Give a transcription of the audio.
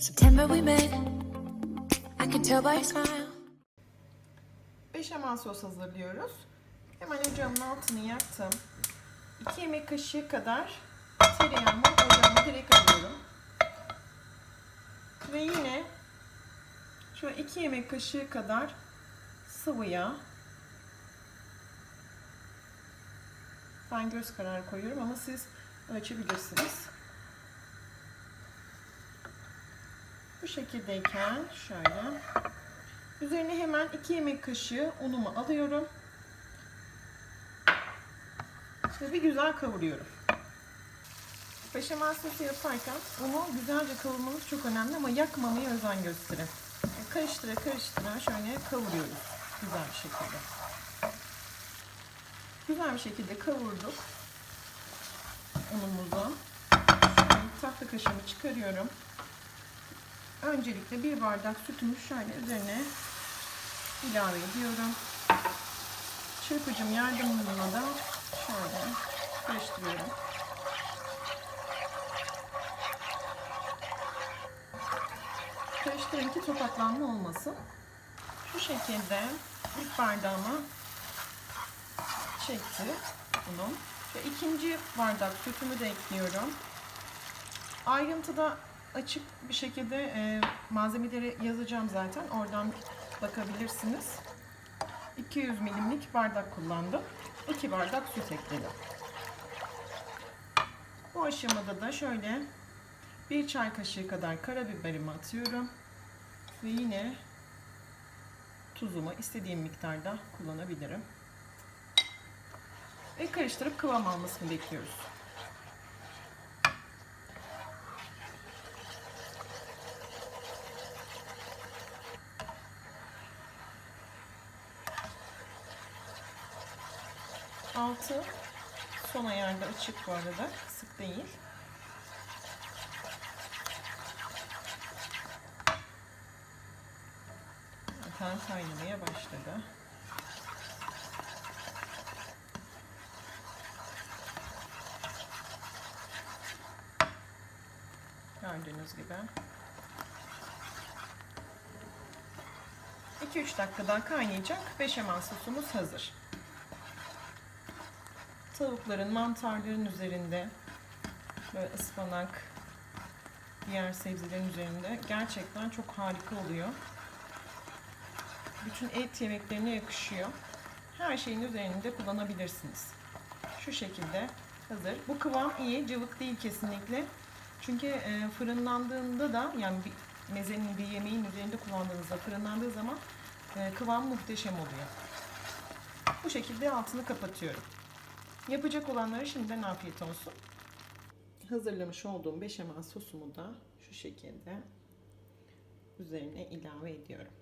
September we met. I can tell by your smile. Beşamel sos hazırlıyoruz. Hemen ocağımın altını yaktım. 2 yemek kaşığı kadar tereyağımı ocağıma direkt alıyorum. Ve yine şöyle 2 yemek kaşığı kadar sıvı yağ. Ben göz kararı koyuyorum ama siz ölçebilirsiniz. Şekildeyken şöyle Üzerine hemen 2 yemek kaşığı unumu alıyorum. Ve bir güzel kavuruyorum. Beşamel sosu yaparken unu güzelce kavurmanız çok önemli ama yakmamaya özen gösterin. Karıştıra karıştıra şöyle kavuruyoruz güzel bir şekilde. Güzel bir şekilde kavurduk unumuzu. Şimdi tahta kaşığımı çıkarıyorum. Öncelikle bir bardak sütümü şöyle üzerine ilave ediyorum. Çırpıcım yardımıyla da şöyle karıştırıyorum. Karıştırın ki topaklanma olmasın. Şu şekilde ilk bardağıma çekti bunu. Ve ikinci bardak sütümü de ekliyorum. Ayrıntıda açık bir şekilde e, malzemeleri yazacağım zaten. Oradan bakabilirsiniz. 200 milimlik bardak kullandım. 2 bardak süt ekledim. Bu aşamada da şöyle bir çay kaşığı kadar karabiberimi atıyorum. Ve yine tuzumu istediğim miktarda kullanabilirim. Ve karıştırıp kıvam almasını bekliyoruz. Altı son ayarda açık bu arada. Kısık değil. Zaten kaynamaya başladı. Gördüğünüz gibi. 2-3 dakika daha kaynayacak. Beşamel sosumuz hazır tavukların, mantarların üzerinde böyle ıspanak, diğer sebzelerin üzerinde gerçekten çok harika oluyor. Bütün et yemeklerine yakışıyor. Her şeyin üzerinde kullanabilirsiniz. Şu şekilde hazır. Bu kıvam iyi, cıvık değil kesinlikle. Çünkü e, fırınlandığında da yani bir mezenin bir yemeğin üzerinde kullandığınızda fırınlandığı zaman e, kıvam muhteşem oluyor. Bu şekilde altını kapatıyorum. Yapacak olanlara şimdiden afiyet olsun. Hazırlamış olduğum beşamel sosumu da şu şekilde üzerine ilave ediyorum.